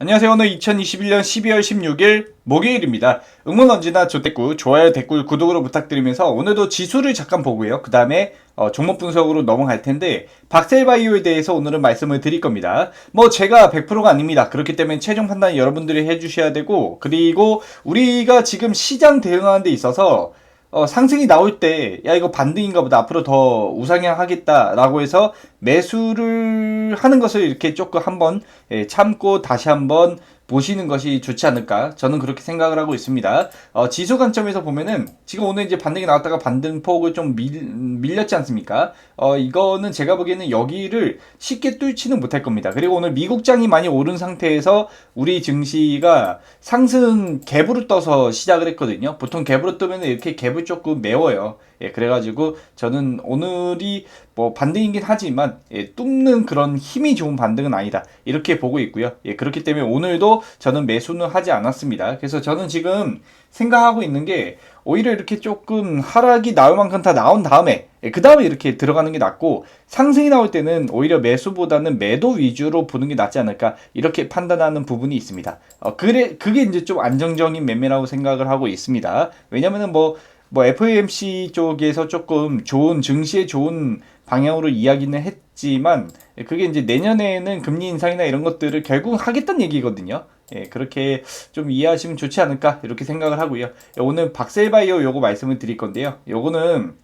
안녕하세요. 오늘 2021년 12월 16일 목요일입니다. 응원 언제나 조댓구, 좋아요, 댓글, 구독으로 부탁드리면서 오늘도 지수를 잠깐 보고요. 그 다음에 어, 종목 분석으로 넘어갈 텐데 박셀바이오에 대해서 오늘은 말씀을 드릴 겁니다. 뭐 제가 100%가 아닙니다. 그렇기 때문에 최종 판단 여러분들이 해주셔야 되고 그리고 우리가 지금 시장 대응하는 데 있어서 어, 상승이 나올 때, 야, 이거 반등인가 보다. 앞으로 더 우상향 하겠다라고 해서 매수를 하는 것을 이렇게 조금 한번 예, 참고 다시 한번 보시는 것이 좋지 않을까 저는 그렇게 생각을 하고 있습니다. 어, 지수 관점에서 보면은 지금 오늘 이제 반등이 나왔다가 반등폭을 좀 밀, 밀렸지 않습니까? 어, 이거는 제가 보기에는 여기를 쉽게 뚫지는 못할 겁니다. 그리고 오늘 미국장이 많이 오른 상태에서 우리 증시가 상승 갭으로 떠서 시작을 했거든요. 보통 갭으로 뜨면 이렇게 갭을 조금 메워요. 예, 그래가지고 저는 오늘이 뭐 반등이긴 하지만 예, 뚫는 그런 힘이 좋은 반등은 아니다 이렇게 보고 있고요. 예, 그렇기 때문에 오늘도 저는 매수는 하지 않았습니다. 그래서 저는 지금 생각하고 있는 게 오히려 이렇게 조금 하락이 나올 만큼 다 나온 다음에 예, 그 다음에 이렇게 들어가는 게 낫고 상승이 나올 때는 오히려 매수보다는 매도 위주로 보는 게 낫지 않을까 이렇게 판단하는 부분이 있습니다. 어, 그래 그게 이제 좀 안정적인 매매라고 생각을 하고 있습니다. 왜냐면은 뭐뭐 FOMC 쪽에서 조금 좋은 증시에 좋은 방향으로 이야기는 했 지만 그게 이제 내년에는 금리 인상이나 이런 것들을 결국 하겠다는 얘기거든요. 예, 그렇게 좀 이해하시면 좋지 않을까 이렇게 생각을 하고요. 오늘 박셀바이오 요거 말씀을 드릴 건데요. 요거는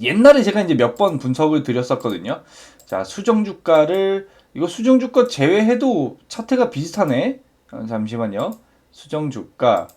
옛날에 제가 이제 몇 번 분석을 드렸었거든요. 자, 수정 주가를 이거 수정 주가 제외해도 차트가 비슷하네. 어, 잠시만요. 수정 주가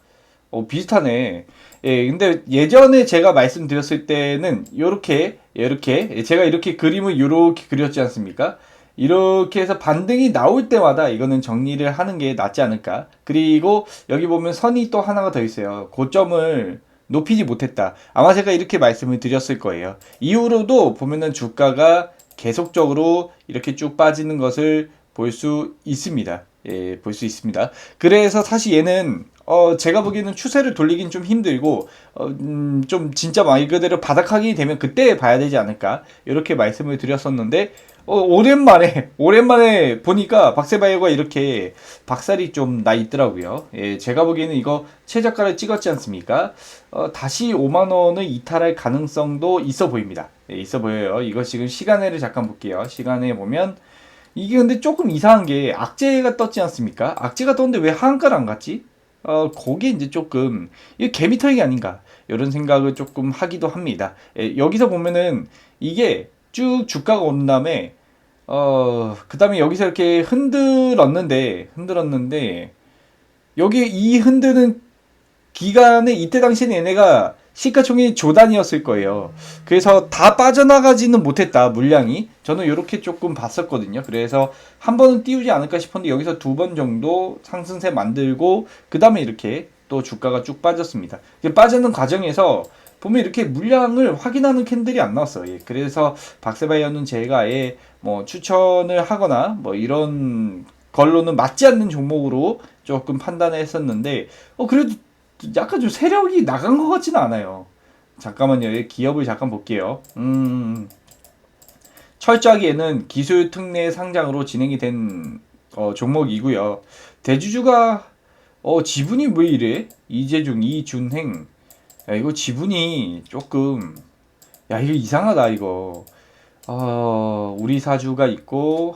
어, 비슷하네. 예, 근데 예전에 제가 말씀드렸을 때는 요렇게, 이렇게, 제가 이렇게 그림을 요렇게 그렸지 않습니까? 이렇게 해서 반등이 나올 때마다 이거는 정리를 하는 게 낫지 않을까. 그리고 여기 보면 선이 또 하나가 더 있어요. 고점을 높이지 못했다. 아마 제가 이렇게 말씀을 드렸을 거예요. 이후로도 보면은 주가가 계속적으로 이렇게 쭉 빠지는 것을 볼 수 있습니다. 예, 볼 수 있습니다. 그래서 사실 얘는 어, 제가 보기에는 추세를 돌리긴 좀 힘들고, 어, 음, 좀 진짜 말 그대로 바닥하게 되면 그때 봐야 되지 않을까. 이렇게 말씀을 드렸었는데, 어, 오랜만에, 오랜만에 보니까 박세바이오가 이렇게 박살이 좀 나 있더라고요. 예, 제가 보기에는 이거 최저가를 찍었지 않습니까? 어, 다시 5만원을 이탈할 가능성도 있어 보입니다. 예, 있어 보여요. 이거 지금 시간을 잠깐 볼게요. 시간에 보면, 이게 근데 조금 이상한 게 악재가 떴지 않습니까? 악재가 떴는데 왜 하한가를 안 갔지? 어, 거기에 이제 조금, 이게 개미털기 아닌가, 이런 생각을 조금 하기도 합니다. 예, 여기서 보면은, 이게 쭉 주가가 온 다음에, 어, 그 다음에 여기서 이렇게 흔들었는데, 흔들었는데, 여기 이 흔드는 기간에 이때 당시에는 얘네가 시가총액 조단이었을 거예요. 그래서 다 빠져나가지는 못했다 물량이. 저는 이렇게 조금 봤었거든요. 그래서 한 번은 띄우지 않을까 싶었는데 여기서 두 번 정도 상승세 만들고 그 다음에 이렇게 또 주가가 쭉 빠졌습니다. 빠지는 과정에서 보면 이렇게 물량을 확인하는 캔들이 안 나왔어요. 예. 그래서 박세바이어는 제가 아예 뭐 추천을 하거나 뭐 이런 걸로는 맞지 않는 종목으로 조금 판단을 했었는데 어 그래도 약간 좀 세력이 나간 것 같지는 않아요. 잠깐만요. 기업을 잠깐 볼게요. 음, 철저하게 얘는 기술 특례 상장으로 진행이 된 어, 종목이고요. 대주주가 어, 지분이 왜 이래? 이재중, 이준행. 야, 이거 지분이 조금 야, 이거 이상하다 이거. 어, 우리 사주가 있고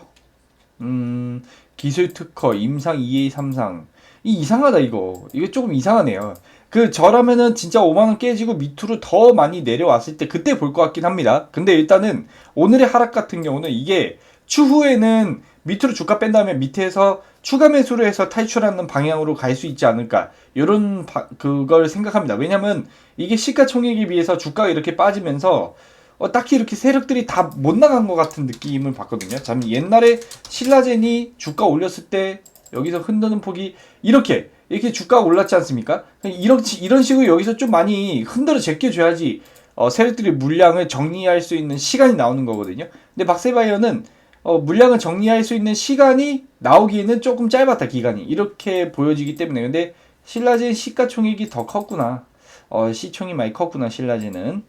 음, 기술 특허, 임상 2A 3상. 이 이상하다 이거. 이게 조금 이상하네요. 그 저라면은 진짜 5만 원 깨지고 밑으로 더 많이 내려왔을 때 그때 볼 것 같긴 합니다. 근데 일단은 오늘의 하락 같은 경우는 이게 추후에는 밑으로 주가 뺀 다음에 밑에서 추가 매수를 해서 탈출하는 방향으로 갈 수 있지 않을까 이런 바, 그걸 생각합니다. 왜냐면 이게 시가총액에 비해서 주가가 이렇게 빠지면서 어, 딱히 이렇게 세력들이 다 못 나간 것 같은 느낌을 받거든요. 참 옛날에 신라젠이 주가 올렸을 때 여기서 흔드는 폭이 이렇게 이렇게 주가가 올랐지 않습니까? 이런 이런 식으로 여기서 좀 많이 흔들어 제껴줘야지 어, 세력들이 물량을 정리할 수 있는 시간이 나오는 거거든요. 근데 박세바이어는 어, 물량을 정리할 수 있는 시간이 나오기에는 조금 짧았다 기간이 이렇게 보여지기 때문에 근데 신라젠 시가총액이 더 컸구나. 어, 시총이 많이 컸구나 신라젠은.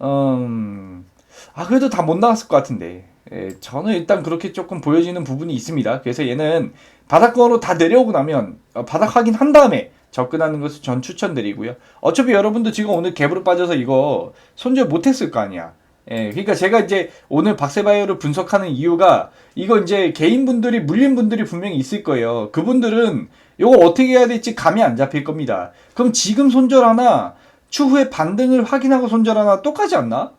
음, 아 그래도 다 못 나왔을 것 같은데 예, 저는 일단 그렇게 조금 보여지는 부분이 있습니다. 그래서 얘는 바닥권으로 다 내려오고 나면 어, 바닥 확인 한 다음에 접근하는 것을 전 추천드리고요. 어차피 여러분도 지금 오늘 갭으로 빠져서 이거 손절 못했을 거 아니야. 예, 그러니까 제가 이제 오늘 박세바이오를 분석하는 이유가 이거 이제 개인분들이 물린 분들이 분명히 있을 거예요. 그분들은 이거 어떻게 해야 될지 감이 안 잡힐 겁니다. 그럼 지금 손절 하나 추후에 반등을 확인하고 손절 하나 똑같지 않나?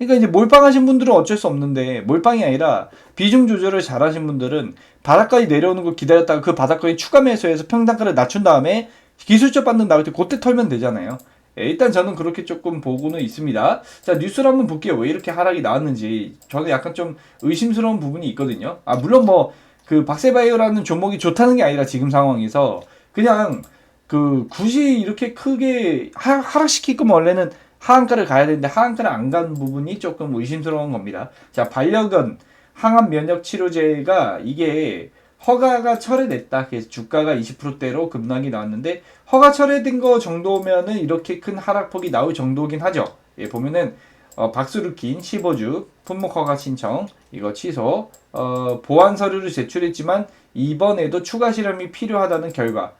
그러니까 이제 몰빵하신 분들은 어쩔 수 없는데 몰빵이 아니라 비중 조절을 잘하신 분들은 바닥까지 내려오는 거 기다렸다가 그 바닥까지 추가 매수해서 평단가를 낮춘 다음에 기술적 반등 나올 때 그때 털면 되잖아요. 예, 일단 저는 그렇게 조금 보고는 있습니다. 자 뉴스를 한번 볼게요. 왜 이렇게 하락이 나왔는지 저는 약간 좀 의심스러운 부분이 있거든요. 아 물론 뭐 그 박세바이오라는 종목이 좋다는 게 아니라 지금 상황에서 그냥 그 굳이 이렇게 크게 하, 하락시킬 거면 원래는 하한가를 가야 되는데 하한가를 안 간 부분이 조금 의심스러운 겁니다. 자 반려견 항암 면역 치료제가 이게 허가가 철회됐다. 그래서 주가가 20%대로 급락이 나왔는데 허가 철회된 거 정도면은 이렇게 큰 하락폭이 나올 정도긴 하죠. 예, 보면은 어, 박수를 낀 15주 품목 허가 신청 이거 취소 어, 보안 서류를 제출했지만 이번에도 추가 실험이 필요하다는 결과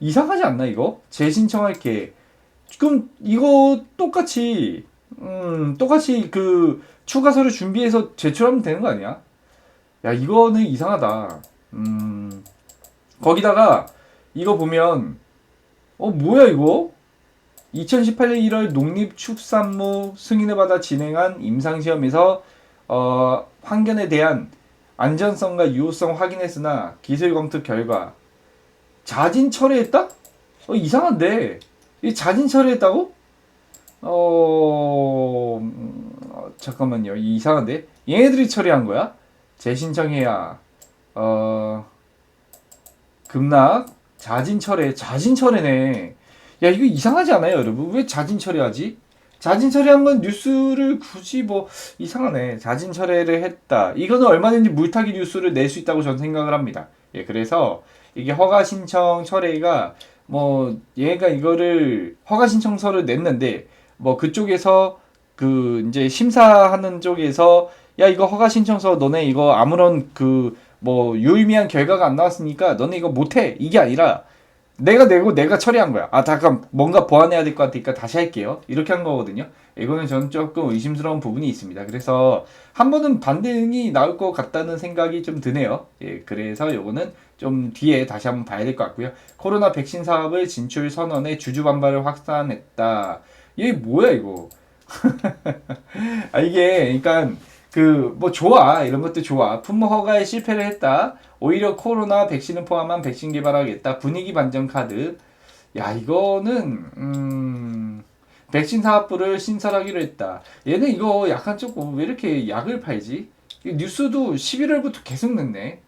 이상하지 않나 이거? 재신청할게. 그럼 이거 똑같이 음 똑같이 그 추가 서류 준비해서 제출하면 되는 거 아니야? 야 이거는 이상하다. 음 거기다가 이거 보면 어 뭐야 이거? 2018년 1월 농립축산무 승인을 받아 진행한 임상시험에서 어, 환경에 대한 안전성과 유효성 확인했으나 기술 검토 결과 자진 처리했다? 어, 이상한데 이 자진 처리했다고? 어, 음, 어, 잠깐만요. 이상한데? 얘네들이 처리한 거야? 재신청해야 어 급락 자진 철회 자진 철회네. 야 이거 이상하지 않아요 여러분? 왜 자진 철회하지? 자진 철회한 건 뉴스를 굳이 뭐 이상하네. 자진 철회를 했다. 이거는 얼마든지 물타기 뉴스를 낼 수 있다고 저는 생각을 합니다. 예 그래서 이게 허가 신청 철회가 뭐 얘가 이거를 허가 신청서를 냈는데 뭐 그쪽에서 그 이제 심사하는 쪽에서 야 이거 허가 신청서 너네 이거 아무런 그 뭐 유의미한 결과가 안 나왔으니까 너네 이거 못해. 이게 아니라 내가 내고 내가 처리한 거야. 아 잠깐 뭔가 보완해야 될 것 같으니까 다시 할게요. 이렇게 한 거거든요. 이거는 저는 조금 의심스러운 부분이 있습니다. 그래서 한 번은 반등이 나올 것 같다는 생각이 좀 드네요. 예 그래서 요거는 좀 뒤에 다시 한번 봐야 될 것 같고요. 코로나 백신 사업을 진출 선언에 주주 반발을 확산했다. 이게 뭐야 이거? 아 이게 그러니까 그 뭐 좋아. 이런 것도 좋아. 품목 허가에 실패를 했다 오히려 코로나 백신을 포함한 백신 개발하겠다. 분위기 반전 카드. 야 이거는 음 백신 사업부를 신설하기로 했다. 얘는 이거 약간 조금 왜 이렇게 약을 팔지? 이 뉴스도 11월부터 계속 냈네.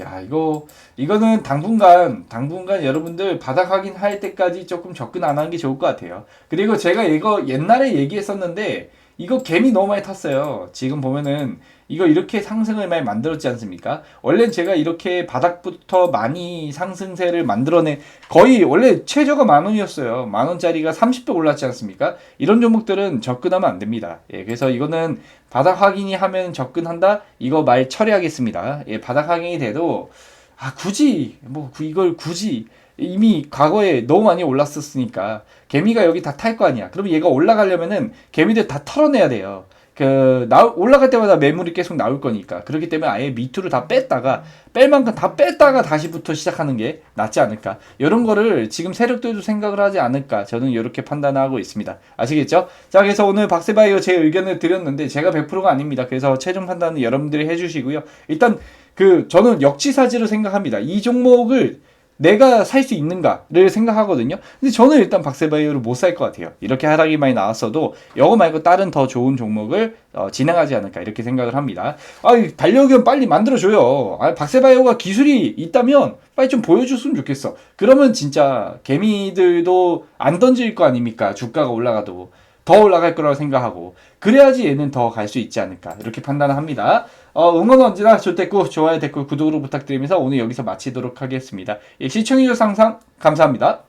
야 이거 이거는 당분간 당분간 여러분들 바닥 확인할 때까지 조금 접근 안 하는 게 좋을 것 같아요. 그리고 제가 이거 옛날에 얘기했었는데 이거 개미 너무 많이 탔어요. 지금 보면은 이거 이렇게 상승을 많이 만들었지 않습니까? 원래 제가 이렇게 바닥부터 많이 상승세를 만들어낸 거의 원래 최저가 만 원이었어요. 만 원짜리가 30배 올랐지 않습니까? 이런 종목들은 접근하면 안 됩니다. 예, 그래서 이거는 바닥 확인이 하면 접근한다. 이거 말 처리하겠습니다. 예, 바닥 확인이 돼도 아 굳이 뭐 구- 이걸 굳이 이미 과거에 너무 많이 올랐었으니까 개미가 여기 다 탈 거 아니야. 그러면 얘가 올라가려면은 개미들 다 털어내야 돼요. 그 나, 올라갈 때마다 매물이 계속 나올 거니까. 그렇기 때문에 아예 밑으로 다 뺐다가 뺄 만큼 다 뺐다가 다시부터 시작하는 게 낫지 않을까. 이런 거를 지금 세력들도 생각을 하지 않을까. 저는 이렇게 판단하고 있습니다. 아시겠죠? 자 그래서 오늘 박세바이오 제 의견을 드렸는데 제가 100%가 아닙니다. 그래서 최종 판단은 여러분들이 해주시고요. 일단 그 저는 역지사지로 생각합니다. 이 종목을 내가 살 수 있는가를 생각하거든요. 근데 저는 일단 박세바이오를 못 살 것 같아요. 이렇게 하락이 많이 나왔어도 이거 말고 다른 더 좋은 종목을 어, 진행하지 않을까 이렇게 생각을 합니다. 아, 이 반려견 빨리 만들어줘요. 아, 박세바이오가 기술이 있다면 빨리 좀 보여줬으면 좋겠어. 그러면 진짜 개미들도 안 던질 거 아닙니까? 주가가 올라가도. 더 올라갈 거라고 생각하고 그래야지 얘는 더 갈 수 있지 않을까 이렇게 판단을 합니다. 어, 응원 언제나 좋댓구 좋아요 댓글 구독으로 부탁드리면서 오늘 여기서 마치도록 하겠습니다. 예, 시청해주셔서 항상 감사합니다.